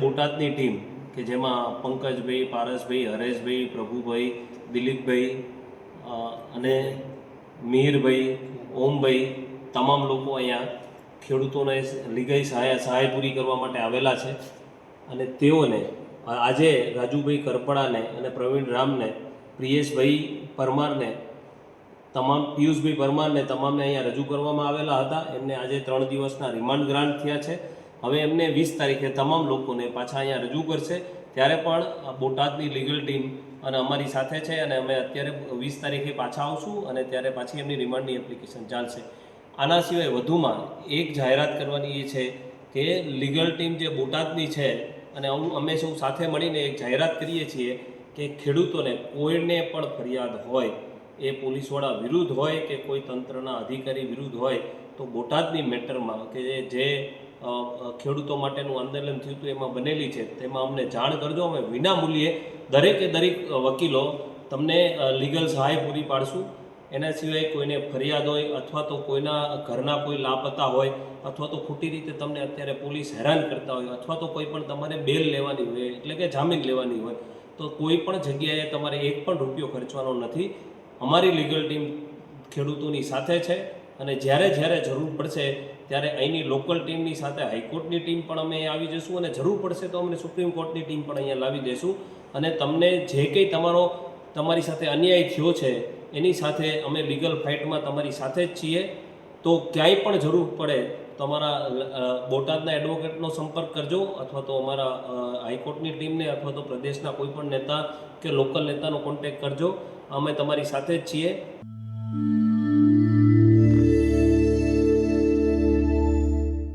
બોટાદની team કે જેમાં પંકજભાઈ, પારસભાઈ, હરેશભાઈ, પ્રભુભાઈ, દિલીપભાઈ અને મિહિરભાઈ ઓમભાઈ તમામ લોકો અહીંયા ખેડૂતોને લીગઈ સહાય સહાય પૂરી કરવા માટે આવેલા છે. અને તેઓને આજે રાજુભાઈ કરપડાને અને પ્રવીણ રામને, પ્રિયેશભાઈ પરમારને, તમામ પિયુષભાઈ પરમારને, તમામને અહીંયા રજૂ કરવામાં આવેલા હતા. એમને આજે ત્રણ દિવસના રિમાન્ડ ગ્રાન્ટ થયા છે. હવે એમને વીસ તારીખે તમામ લોકોને પાછા અહીંયા રજૂ કરશે. ત્યારે પણ બોટાદની લીગલ ટીમ અને અમારી સાથે છે અને અમે અત્યારે વીસ તારીખે પાછા આવશું અને ત્યારે પાછી એમની રિમાન્ડની એપ્લિકેશન ચાલશે. આના સિવાય વધુમાં એક જાહેરાત કરવાની એ છે કે લીગલ ટીમ જે બોટાદની છે અને અમે સૌ સાથે મળીને એક જાહેરાત કરીએ છીએ કે ખેડૂતોને કોઈને પણ ફરિયાદ હોય, એ પોલીસવાળા વિરુદ્ધ હોય કે કોઈ તંત્રના અધિકારી વિરુદ્ધ હોય, તો બોટાદની મેટરમાં કે જે ખેડૂતો માટેનું આંદોલન થયું હતું, એમાં બનેલી છે. તેમાં અમને જાણ કરજો, અમે વિના મૂલ્યે દરેકે દરેક વકીલો તમને લીગલ સહાય પૂરી પાડશું. એના સિવાય કોઈને ફરિયાદ હોય અથવા તો કોઈના ઘરના કોઈ લાપતા હોય અથવા તો ખોટી રીતે તમને અત્યારે પોલીસ હેરાન કરતા હોય અથવા તો કોઈ પણ તમારે બેલ લેવાની હોય, એટલે કે જામીન લેવાની હોય, તો કોઈ પણ જગ્યાએ તમારે એક પણ રૂપિયો ખર્ચવાનો નથી. અમારી લીગલ ટીમ ખેડૂતોની સાથે છે. અને જ્યારે જ્યારે જરૂર પડશે ત્યારે અહીંની લોકલ ટીમની સાથે હાઈકોર્ટની ટીમ પણ અમે આવી જઈશું અને જરૂર પડશે તો અમને સુપ્રીમ કોર્ટની ટીમ પણ અહીંયા લાવી દઈશું અને તમને જે કંઈ તમારો, તમારી સાથે અન્યાય થયો છે, એની સાથે અમે લીગલ ફાઇટમાં તમારી સાથે જ છીએ. તો ક્યાંય પણ જરૂર પડે તમારા બોટાદના એડવોકેટનો સંપર્ક કરજો અથવા તો અમારા હાઈકોર્ટની ટીમને અથવા તો પ્રદેશના કોઈ પણ નેતા કે લોકલ નેતાનો કોન્ટેક્ટ કરજો. અમે તમારી સાથે જ છીએ.